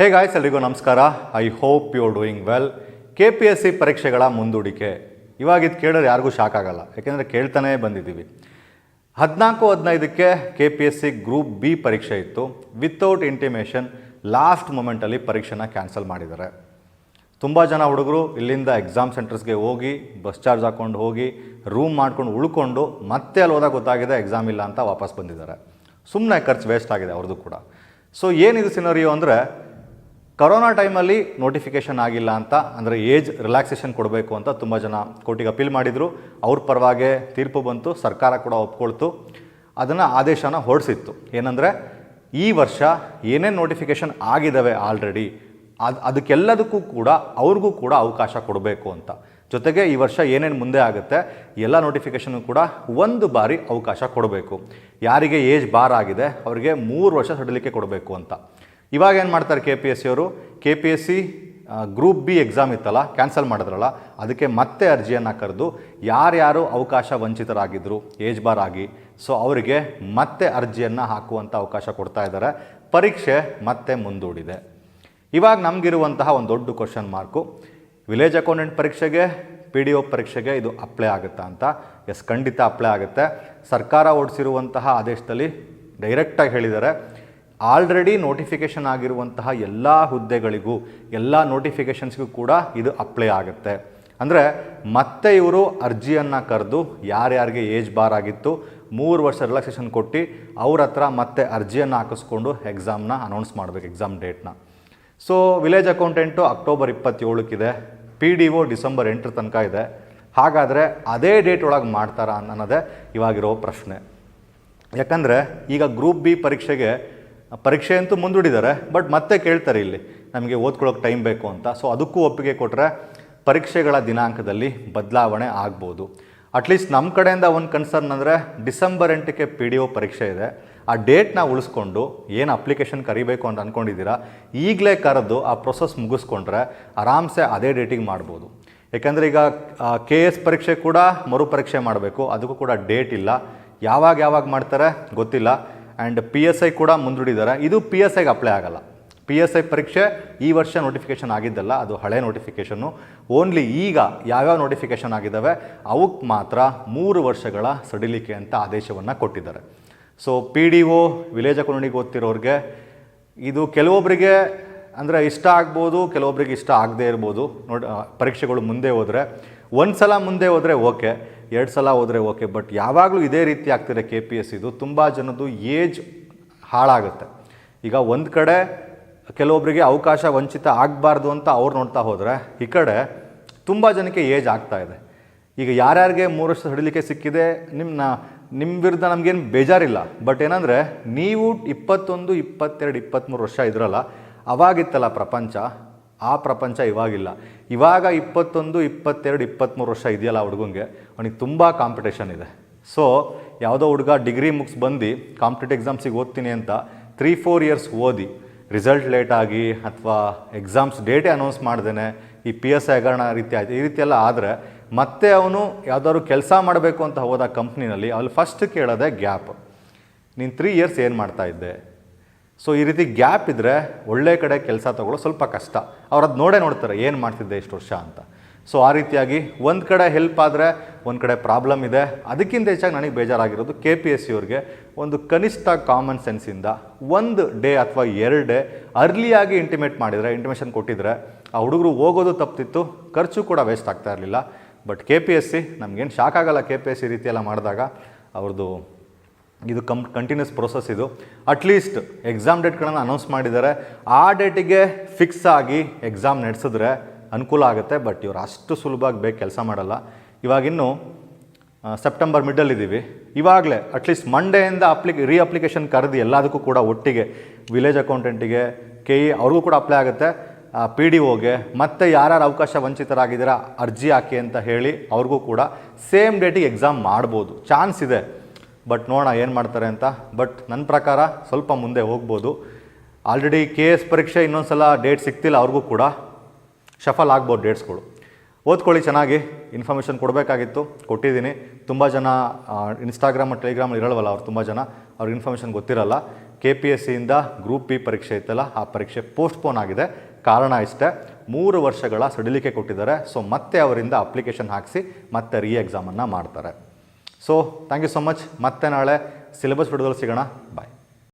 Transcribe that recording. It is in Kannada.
ಹೇ ಗಾಯ್ಸ್ ಎಲ್ರಿಗೂ ನಮಸ್ಕಾರ. I hope you are doing well K P S C ಪರೀಕ್ಷೆಗಳ ಮುಂದೂಡಿಕೆ. ಇವಾಗ ಇದು ಕೇಳೋರು ಯಾರಿಗೂ ಶಾಕ್ ಆಗಲ್ಲ. ಯಾಕೆಂದರೆ ಕೇಳ್ತಾನೇ ಬಂದಿದ್ದೀವಿ. ಹದಿನಾಲ್ಕು ಹದಿನೈದಕ್ಕೆ K P S C group B ಪರೀಕ್ಷೆ ಇತ್ತು. ವಿತೌಟ್ ಇಂಟಿಮೇಷನ್ ಲಾಸ್ಟ್ ಮೂಮೆಂಟಲ್ಲಿ ಪರೀಕ್ಷೆನ ಕ್ಯಾನ್ಸಲ್ ಮಾಡಿದ್ದಾರೆ. ತುಂಬ ಜನ ಹುಡುಗರು ಇಲ್ಲಿಂದ ಎಕ್ಸಾಮ್ ಸೆಂಟರ್ಸ್ಗೆ ಹೋಗಿ ಬಸ್ ಚಾರ್ಜ್ ಹಾಕ್ಕೊಂಡು ಹೋಗಿ ರೂಮ್ ಮಾಡ್ಕೊಂಡು ಉಳ್ಕೊಂಡು ಮತ್ತೆ ಅಲ್ಲಿ ಹೋದಾಗ ಗೊತ್ತಾಗಿದೆ ಎಕ್ಸಾಮ್ ಇಲ್ಲ ಅಂತ ವಾಪಸ್ ಬಂದಿದ್ದಾರೆ. ಸುಮ್ಮನೆ ಖರ್ಚು ವೇಸ್ಟ್ ಆಗಿದೆ ಅವ್ರದ್ದು ಕೂಡ. ಸೊ ಏನಿದು ಸಿನರಿಯೋ ಅಂದರೆ ಕರೋನಾ ಟೈಮಲ್ಲಿ ನೋಟಿಫಿಕೇಷನ್ ಆಗಿಲ್ಲ ಅಂತ, ಅಂದರೆ ಏಜ್ ರಿಲ್ಯಾಕ್ಸೇಷನ್ ಕೊಡಬೇಕು ಅಂತ ತುಂಬ ಜನ ಕೋರ್ಟಿಗೆ ಅಪೀಲ್ ಮಾಡಿದರು. ಅವ್ರ ಪರವಾಗಿ ತೀರ್ಪು ಬಂತು, ಸರ್ಕಾರ ಕೂಡ ಒಪ್ಕೊಳ್ತು. ಅದನ್ನು ಆದೇಶನ ಹೊರಡಿಸಿತ್ತು. ಏನಂದರೆ, ಈ ವರ್ಷ ಏನೇನು ನೋಟಿಫಿಕೇಷನ್ ಆಗಿದ್ದಾವೆ ಆಲ್ರೆಡಿ, ಅದು ಅದಕ್ಕೆಲ್ಲದಕ್ಕೂ ಕೂಡ ಅವ್ರಿಗೂ ಕೂಡ ಅವಕಾಶ ಕೊಡಬೇಕು ಅಂತ. ಜೊತೆಗೆ ಈ ವರ್ಷ ಏನೇನು ಮುಂದೆ ಆಗುತ್ತೆ, ಎಲ್ಲ ನೋಟಿಫಿಕೇಷನ್ ಕೂಡ ಒಂದು ಬಾರಿ ಅವಕಾಶ ಕೊಡಬೇಕು. ಯಾರಿಗೆ ಏಜ್ ಬಾರ್ ಆಗಿದೆ, ಅವರಿಗೆ ಮೂರು ವರ್ಷ ಸಡಿಲಿಕೆ ಕೊಡಬೇಕು ಅಂತ. ಇವಾಗ ಏನು ಮಾಡ್ತಾರೆ ಕೆ ಪಿ ಎಸ್ ಸಿ ಅವರು? K P S C group B exam ಇತ್ತಲ್ಲ ಕ್ಯಾನ್ಸಲ್ ಮಾಡಿದ್ರಲ್ಲ, ಅದಕ್ಕೆ ಮತ್ತೆ ಅರ್ಜಿಯನ್ನು ಕರೆದು ಯಾರ್ಯಾರು ಅವಕಾಶ ವಂಚಿತರಾಗಿದ್ದರು ಏಜ್ ಬಾರ್ ಆಗಿ ಸೊ ಅವರಿಗೆ ಮತ್ತೆ ಅರ್ಜಿಯನ್ನು ಹಾಕುವಂಥ ಅವಕಾಶ ಕೊಡ್ತಾ ಇದ್ದಾರೆ. ಪರೀಕ್ಷೆ ಮತ್ತೆ ಮುಂದೂಡಿದೆ. ಇವಾಗ ನಮಗಿರುವಂತಹ ಒಂದು ದೊಡ್ಡ ಕ್ವಶನ್ ಮಾರ್ಕು ವಿಲೇಜ್ ಅಕೌಂಟೆಂಟ್ ಪರೀಕ್ಷೆಗೆ ಪಿ ಡಿ ಒ ಪರೀಕ್ಷೆಗೆ ಇದು ಅಪ್ಲೈ ಆಗುತ್ತಾ ಅಂತ? ಎಸ್ ಖಂಡಿತ ಅಪ್ಲೈ ಆಗುತ್ತೆ. ಸರ್ಕಾರ ಓಡಿಸಿರುವಂತಹ ಆದೇಶದಲ್ಲಿ ಡೈರೆಕ್ಟಾಗಿ ಹೇಳಿದ್ದಾರೆ. ಆಲ್ರೆಡಿ ನೋಟಿಫಿಕೇಷನ್ ಆಗಿರುವಂತಹ ಎಲ್ಲ ಹುದ್ದೆಗಳಿಗೂ, ಎಲ್ಲ ನೋಟಿಫಿಕೇಷನ್ಸ್ಗೂ ಕೂಡ ಇದು ಅಪ್ಲೈ ಆಗುತ್ತೆ. ಅಂದರೆ ಮತ್ತೆ ಇವರು ಅರ್ಜಿಯನ್ನು ಕರೆದು ಯಾರ್ಯಾರಿಗೆ ಏಜ್ ಬಾರ್ ಆಗಿತ್ತು, ಮೂರು ವರ್ಷ ರಿಲ್ಯಾಕ್ಸೇಷನ್ ಕೊಟ್ಟು ಅವ್ರ ಹತ್ರ ಮತ್ತೆ ಅರ್ಜಿಯನ್ನು ಹಾಕಿಸ್ಕೊಂಡು ಎಕ್ಸಾಮ್ನ ಅನೌನ್ಸ್ ಮಾಡಬೇಕು ಎಕ್ಸಾಮ್ ಡೇಟ್ನ ಸೊ ವಿಲೇಜ್ ಅಕೌಂಟೆಂಟು ಅಕ್ಟೋಬರ್ ಇಪ್ಪತ್ತೇಳಕ್ಕಿದೆ ಪಿ ಡಿ ಒ ಡಿಸೆಂಬರ್ ಎಂಟರ ತನಕ ಇದೆ. ಹಾಗಾದರೆ ಅದೇ ಡೇಟ್ ಒಳಗೆ ಮಾಡ್ತಾರಾ ಅನ್ನೋದೇ ಇವಾಗಿರೋ ಪ್ರಶ್ನೆ. ಯಾಕಂದರೆ ಈಗ ಗ್ರೂಪ್ ಬಿ ಪರೀಕ್ಷೆಗೆ ಪರೀಕ್ಷೆ ಅಂತೂ ಮುಂದೂಡಿದ್ದಾರೆ, ಬಟ್ ಮತ್ತೆ ಕೇಳ್ತಾರೆ ಇಲ್ಲಿ, ನಮಗೆ ಓದ್ಕೊಳ್ಳೋಕೆ ಟೈಮ್ ಬೇಕು ಅಂತ. ಸೊ ಅದಕ್ಕೂ ಒಪ್ಪಿಗೆ ಕೊಟ್ಟರೆ ಪರೀಕ್ಷೆಗಳ ದಿನಾಂಕದಲ್ಲಿ ಬದಲಾವಣೆ ಆಗ್ಬೋದು. ಅಟ್ಲೀಸ್ಟ್ ನಮ್ಮ ಕಡೆಯಿಂದ ಒಂದು ಕನ್ಸರ್ನ್ ಅಂದರೆ ಡಿಸೆಂಬರ್ ಎಂಟಕ್ಕೆ ಪಿ ಡಿ ಒ ಪರೀಕ್ಷೆ ಇದೆ. ಆ ಡೇಟ್ನ ಉಳಿಸ್ಕೊಂಡು ಏನು ಅಪ್ಲಿಕೇಶನ್ ಕರಿಬೇಕು ಅಂತ ಅಂದ್ಕೊಂಡಿದ್ದೀರಾ ಈಗಲೇ ಕರೆದು ಆ ಪ್ರೊಸೆಸ್ ಮುಗಿಸ್ಕೊಂಡ್ರೆ ಆರಾಮ್ಸೆ ಅದೇ ಡೇಟಿಗೆ ಮಾಡ್ಬೋದು. ಯಾಕಂದರೆ ಈಗ ಕೆ ಎಸ್ ಪರೀಕ್ಷೆ ಕೂಡ ಮರು ಪರೀಕ್ಷೆ ಮಾಡಬೇಕು, ಅದಕ್ಕೂ ಕೂಡ ಡೇಟ್ ಇಲ್ಲ. ಯಾವಾಗ ಯಾವಾಗ ಮಾಡ್ತಾರೆ ಗೊತ್ತಿಲ್ಲ. ಆ್ಯಂಡ್ ಪಿ ಎಸ್ ಐ ಕೂಡ ಮುಂದೂಡಿದ್ದಾರೆ. ಇದು ಪಿ ಎಸ್ ಐಗೆ ಅಪ್ಲೈ ಆಗಲ್ಲ. ಪಿ ಎಸ್ ಐ ಪರೀಕ್ಷೆ ಈ ವರ್ಷ ನೋಟಿಫಿಕೇಷನ್ ಆಗಿದ್ದಲ್ಲ, ಅದು ಹಳೆ ನೋಟಿಫಿಕೇಷನ್ನು ಓನ್ಲಿ ಈಗ ಯಾವ್ಯಾವ ನೋಟಿಫಿಕೇಷನ್ ಆಗಿದ್ದಾವೆ ಅವಕ್ಕೆ ಮಾತ್ರ ಮೂರು ವರ್ಷಗಳ ಸಡಿಲಿಕೆ ಅಂತ ಆದೇಶವನ್ನು ಕೊಟ್ಟಿದ್ದಾರೆ. So P D O village ಅಕೌಂಟಿಗೆ ಓದ್ತಿರೋರಿಗೆ ಇದು ಕೆಲವೊಬ್ಬರಿಗೆ ಅಂದರೆ ಇಷ್ಟ ಆಗ್ಬೋದು ಕೆಲವೊಬ್ಬರಿಗೆ ಇಷ್ಟ ಆಗದೇ ಇರ್ಬೋದು. ನೋಡಿ ಪರೀಕ್ಷೆಗಳು ಮುಂದೆ ಹೋದರೆ ಒಂದು ಸಲ ಮುಂದೆ ಹೋದರೆ ಓಕೆ. ಎರಡು ಸಲ ಹೋದರೆ ಓಕೆ, ಬಟ್ ಯಾವಾಗಲೂ ಇದೇ ರೀತಿ ಆಗ್ತಿದೆ ಕೆ ಪಿ ಎಸ್ ಇದು. ತುಂಬ ಜನದ್ದು ಏಜ್ ಹಾಳಾಗುತ್ತೆ. ಈಗ ಒಂದು ಕಡೆ ಕೆಲವೊಬ್ಬರಿಗೆ ಅವಕಾಶ ವಂಚಿತ ಆಗಬಾರ್ದು ಅಂತ ಅವ್ರು ನೋಡ್ತಾ ಹೋದರೆ, ಈ ಕಡೆ ತುಂಬ ಜನಕ್ಕೆ ಏಜ್ ಆಗ್ತಾ ಇದೆ. ಈಗ ಯಾರ್ಯಾರಿಗೆ ಮೂರು ವರ್ಷ ಹಿಡಲಿಕ್ಕೆ ಸಿಕ್ಕಿದೆ ನಿಮ್ಮ ನಿಮ್ಮ ವಿರುದ್ಧ ನಮಗೇನು ಬೇಜಾರಿಲ್ಲ. ಬಟ್ ಏನಂದರೆ, ನೀವು ಇಪ್ಪತ್ತೊಂದು, ಇಪ್ಪತ್ತೆರಡು ಇಪ್ಪತ್ತ್ಮೂರು ವರ್ಷ ಇದ್ರಲ್ಲ, ಅವಾಗಿತ್ತಲ್ಲ ಪ್ರಪಂಚ ಆ ಪ್ರಪಂಚ ಇವಾಗಿಲ್ಲ. ಇವಾಗ ಇಪ್ಪತ್ತೊಂದು, ಇಪ್ಪತ್ತೆರಡು ಇಪ್ಪತ್ತ್ಮೂರು ವರ್ಷ ಇದೆಯಲ್ಲ ಹುಡುಗಂಗೆ, ಅವನಿಗೆ ತುಂಬ ಕಾಂಪಿಟೇಷನ್ ಇದೆ. ಸೊ ಯಾವುದೋ ಹುಡುಗ ಡಿಗ್ರಿ ಮುಗಿಸ್ ಬಂದು ಕಾಂಪಿಟೇಟಿವ್ ಎಕ್ಸಾಮ್ಸಿಗೆ ಓದ್ತೀನಿ ಅಂತ ತ್ರೀ ಫೋರ್ ಇಯರ್ಸ್ ಓದಿ ರಿಸಲ್ಟ್ ಲೇಟ್ ಆಗಿ ಅಥವಾ ಎಕ್ಸಾಮ್ಸ್ ಡೇಟೇ ಅನೌನ್ಸ್ ಮಾಡ್ದೇನೆ, ಈ ಪಿ ಎಸ್ ಐ ರೀತಿ ಆಯ್ತು, ಈ ರೀತಿ ಎಲ್ಲ ಆದರೆ ಮತ್ತೆ ಅವನು ಯಾವುದಾದ್ರು ಕೆಲಸ ಮಾಡಬೇಕು ಅಂತ ಹೋದ ಕಂಪ್ನಿನಲ್ಲಿ ಅಲ್ಲಿ ಫಸ್ಟ್ ಕೇಳೋದೆ ಗ್ಯಾಪ್ ನೀನು ತ್ರೀ ಇಯರ್ಸ್ ಏನು ಮಾಡ್ತಾ ಇದ್ದೆ? ಸೊ ಈ ರೀತಿ ಗ್ಯಾಪ್ ಇದ್ದರೆ ಒಳ್ಳೆ ಕಡೆ ಕೆಲಸ ತಗೊಳ್ಳೋ ಸ್ವಲ್ಪ ಕಷ್ಟ. ಅವ್ರು ಅದು ನೋಡೇ ನೋಡ್ತಾರೆ, ಏನು ಮಾಡ್ತಿದ್ದೆ ಇಷ್ಟು ವರ್ಷ ಅಂತ. ಸೊ ಆ ರೀತಿಯಾಗಿ ಒಂದು ಕಡೆ ಹೆಲ್ಪ್ ಆದರೆ ಒಂದು ಕಡೆ ಪ್ರಾಬ್ಲಮ್ ಇದೆ. ಅದಕ್ಕಿಂತ ಹೆಚ್ಚಾಗಿ ನನಗೆ ಬೇಜಾರಾಗಿರೋದು ಕೆ ಪಿ ಎಸ್ ಸಿ ಅವ್ರಿಗೆ ಒಂದು ಕನಿಷ್ಠ ಕಾಮನ್ ಸೆನ್ಸಿಂದ ಒಂದು ಡೇ ಅಥವಾ ಎರಡು ಡೇ ಅರ್ಲಿಯಾಗಿ ಇಂಟಿಮೇಟ್ ಮಾಡಿದರೆ ಇಂಟಿಮೇಷನ್ ಕೊಟ್ಟಿದ್ರೆ, ಆ ಹುಡುಗರು ಹೋಗೋದು ತಪ್ಪಿತ್ತು ಖರ್ಚು ಕೂಡ ವೇಸ್ಟ್ ಆಗ್ತಾ ಇರಲಿಲ್ಲ. But K P S C ನಮಗೇನು ಶಾಕ್ ಆಗಲ್ಲ ಕೆ ಪಿ ಎಸ್ ಸಿ ರೀತಿಯೆಲ್ಲ ಮಾಡಿದಾಗ ಅವ್ರದ್ದು ಇದು ಕಂ ಕಂಟಿನ್ಯೂಸ್ ಪ್ರೋಸೆಸ್ ಇದು. ಅಟ್ಲೀಸ್ಟ್ ಎಕ್ಸಾಮ್ ಡೇಟ್ಗಳನ್ನು ಅನೌನ್ಸ್ ಮಾಡಿದ್ದಾರೆ ಆ ಡೇಟಿಗೆ ಫಿಕ್ಸ್ ಆಗಿ ಎಕ್ಸಾಮ್ ನಡೆಸಿದ್ರೆ ಅನುಕೂಲ ಆಗುತ್ತೆ ಬಟ್ ಇವರು ಅಷ್ಟು ಸುಲಭವಾಗಿ ಬೇಗ ಕೆಲಸ ಮಾಡಲ್ಲ. ಇವಾಗಿನ್ನು ಸೆಪ್ಟೆಂಬರ್ ಮಿಡಲ್ ಇದ್ದೀವಿ ಇವಾಗಲೇ ಅಟ್ಲೀಸ್ಟ್ ಮಂಡೆಯಿಂದ ಅಪ್ಲಿ ರೀ ಅಪ್ಲಿಕೇಶನ್ ಕರೆದು ಎಲ್ಲದಕ್ಕೂ ಕೂಡ ಒಟ್ಟಿಗೆ ವಿಲೇಜ್ ಅಕೌಂಟೆಂಟಿಗೆ ಕೆ ಇ ಅವ್ರಿಗೂ ಕೂಡ ಅಪ್ಲೈ ಆಗುತ್ತೆ. ಪಿ ಡಿ ಒಗೆ ಮತ್ತು ಯಾರ್ಯಾರು ಅವಕಾಶ ವಂಚಿತರಾಗಿದ್ದೀರಾ ಅರ್ಜಿ ಹಾಕಿ ಅಂತ ಹೇಳಿ ಅವ್ರಿಗೂ ಕೂಡ ಸೇಮ್ ಡೇಟಿಗೆ ಎಕ್ಸಾಮ್ ಮಾಡ್ಬೋದು. ಚಾನ್ಸ್ ಇದೆ. ಬಟ್ ನೋಡೋಣ ಏನು ಮಾಡ್ತಾರೆ ಅಂತ. ಬಟ್ ನನ್ನ ಪ್ರಕಾರ ಸ್ವಲ್ಪ ಮುಂದೆ ಹೋಗ್ಬೋದು. ಆಲ್ರೆಡಿ ಕೆ ಎಸ್ ಪರೀಕ್ಷೆ ಇನ್ನೊಂದು ಸಲ ಡೇಟ್ ಸಿಗ್ತಿಲ್ಲ ಅವ್ರಿಗೂ ಕೂಡ. ಶಫಲ್ ಆಗ್ಬೋದು ಡೇಟ್ಸ್ಗಳು ಓದ್ಕೊಳ್ಳಿ ಚೆನ್ನಾಗಿ. ಇನ್ಫಾರ್ಮೇಷನ್ ಕೊಡಬೇಕಾಗಿತ್ತು. ಕೊಟ್ಟಿದ್ದೀನಿ. ತುಂಬ ಜನ ಇನ್ಸ್ಟಾಗ್ರಾಮ್ ಟೆಲಿಗ್ರಾಮ್ ಟೆಲಿಗ್ರಾಮಲ್ಲಿ ಇರಲ್ವಲ್ಲ ಅವ್ರು ತುಂಬ ಜನ. ಅವ್ರಿಗೆ ಇನ್ಫಾರ್ಮೇಷನ್ ಗೊತ್ತಿರಲ್ಲ. ಕೆ ಪಿ ಎಸ್ ಸಿಯಿಂದ ಗ್ರೂಪ್ ಬಿ ಪರೀಕ್ಷೆ ಇತ್ತಲ್ಲ, ಆ ಪರೀಕ್ಷೆ ಪೋಸ್ಟ್ಪೋನ್ ಆಗಿದೆ. ಕಾರಣ ಇಷ್ಟೇ. ಮೂರು ವರ್ಷಗಳ ಸಡಿಲಿಕೆ ಕೊಟ್ಟಿದ್ದಾರೆ. ಸೊ ಮತ್ತೆ ಅವರಿಂದ ಅಪ್ಲಿಕೇಶನ್ ಹಾಕಿಸಿ ಮತ್ತೆ ರೀ ಎಕ್ಸಾಮನ್ನು ಮಾಡ್ತಾರೆ. So thank you so much ಮತ್ತೆ ನಾಳೆ ಸಿಲೆಬಸ್ ವಿಡಿಯೋದಲ್ಲಿ ಸಿಗೋಣ. ಬಾಯ್